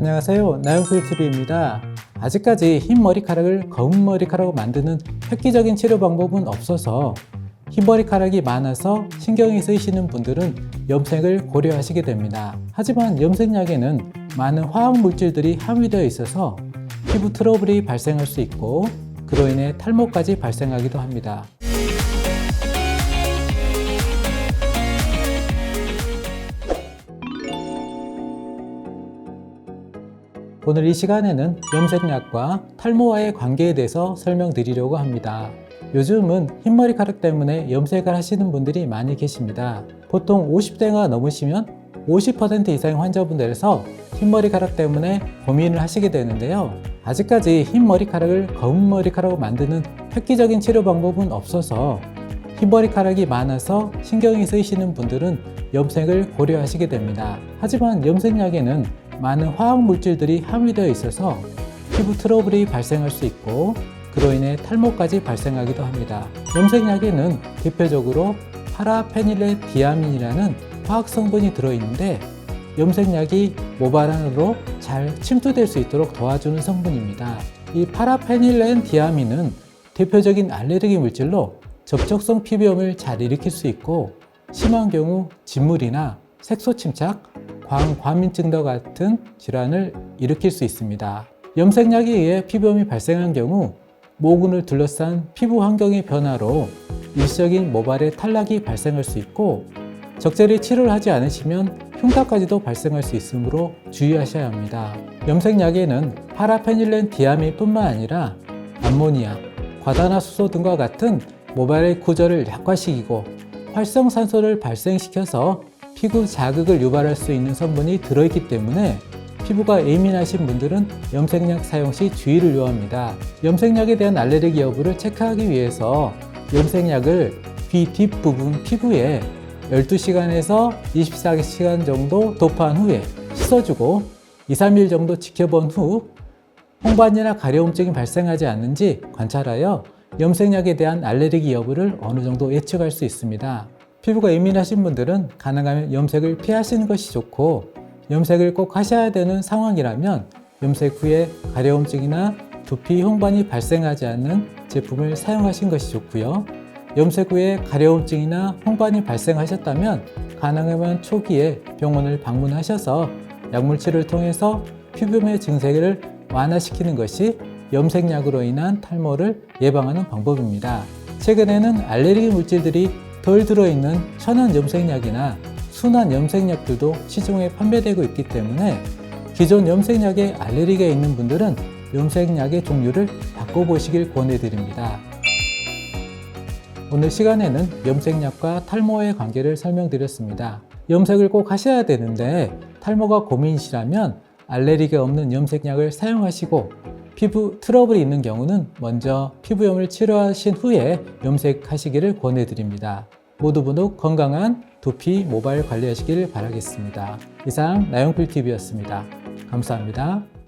안녕하세요. 나영필TV입니다. 아직까지 흰 머리카락을 검은 머리카락으로 만드는 획기적인 치료 방법은 없어서 흰 머리카락이 많아서 신경이 쓰이시는 분들은 염색을 고려하시게 됩니다. 하지만 염색약에는 많은 화학 물질들이 함유되어 있어서 피부 트러블이 발생할 수 있고 그로 인해 탈모까지 발생하기도 합니다. 오늘 이 시간에는 염색약과 탈모와의 관계에 대해서 설명드리려고 합니다. 요즘은 흰머리 카락 때문에 염색을 하시는 분들이 많이 계십니다. 보통 50대가 넘으시면 50% 이상의 환자분들에서 흰머리카락 때문에 고민을 하시게 되는데요. 아직까지 흰머리카락을 검은 머리카락으로 만드는 획기적인 치료 방법은 없어서 흰머리카락이 많아서 신경이 쓰이시는 분들은 염색을 고려하시게 됩니다. 하지만 염색약에는 많은 화학 물질들이 함유되어 있어서 피부 트러블이 발생할 수 있고 그로 인해 탈모까지 발생하기도 합니다. 염색약에는 대표적으로 파라페닐렌 디아민이라는 화학 성분이 들어있는데 염색약이 모발 안으로 잘 침투될 수 있도록 도와주는 성분입니다. 이 파라페닐렌 디아민은 대표적인 알레르기 물질로 접촉성 피부염을 잘 일으킬 수 있고 심한 경우 진물이나 색소 침착, 광과민증 등 같은 질환을 일으킬 수 있습니다. 염색약에 의해 피부염이 발생한 경우 모근을 둘러싼 피부 환경의 변화로 일시적인 모발의 탈락이 발생할 수 있고 적절히 치료를 하지 않으시면 흉터까지도 발생할 수 있으므로 주의하셔야 합니다. 염색약에는 파라페닐렌 디아민뿐만 아니라 암모니아, 과다나수소 등과 같은 모발의 구조를 약화시키고 활성산소를 발생시켜서 피부 자극을 유발할 수 있는 성분이 들어있기 때문에 피부가 예민하신 분들은 염색약 사용 시 주의를 요합니다. 염색약에 대한 알레르기 여부를 체크하기 위해서 염색약을 귀 뒷부분 피부에 12시간에서 24시간 정도 도포한 후에 씻어주고 2, 3일 정도 지켜본 후 홍반이나 가려움증이 발생하지 않는지 관찰하여 염색약에 대한 알레르기 여부를 어느 정도 예측할 수 있습니다. 피부가 예민하신 분들은 가능하면 염색을 피하시는 것이 좋고 염색을 꼭 하셔야 되는 상황이라면 염색 후에 가려움증이나 두피 홍반이 발생하지 않는 제품을 사용하신 것이 좋고요. 염색 후에 가려움증이나 홍반이 발생하셨다면 가능하면 초기에 병원을 방문하셔서 약물 치료를 통해서 피부염의 증세를 완화시키는 것이 염색약으로 인한 탈모를 예방하는 방법입니다. 최근에는 알레르기 물질들이 덜 들어있는 천연 염색약이나 순한 염색약들도 시중에 판매되고 있기 때문에 기존 염색약에 알레르기가 있는 분들은 염색약의 종류를 바꿔보시길 권해드립니다. 오늘 시간에는 염색약과 탈모의 관계를 설명드렸습니다. 염색을 꼭 하셔야 되는데 탈모가 고민이시라면 알레르기가 없는 염색약을 사용하시고 피부 트러블이 있는 경우는 먼저 피부염을 치료하신 후에 염색하시기를 권해드립니다. 모두 모두 건강한 두피 모발 관리하시길 바라겠습니다. 이상 나영필TV였습니다. 감사합니다.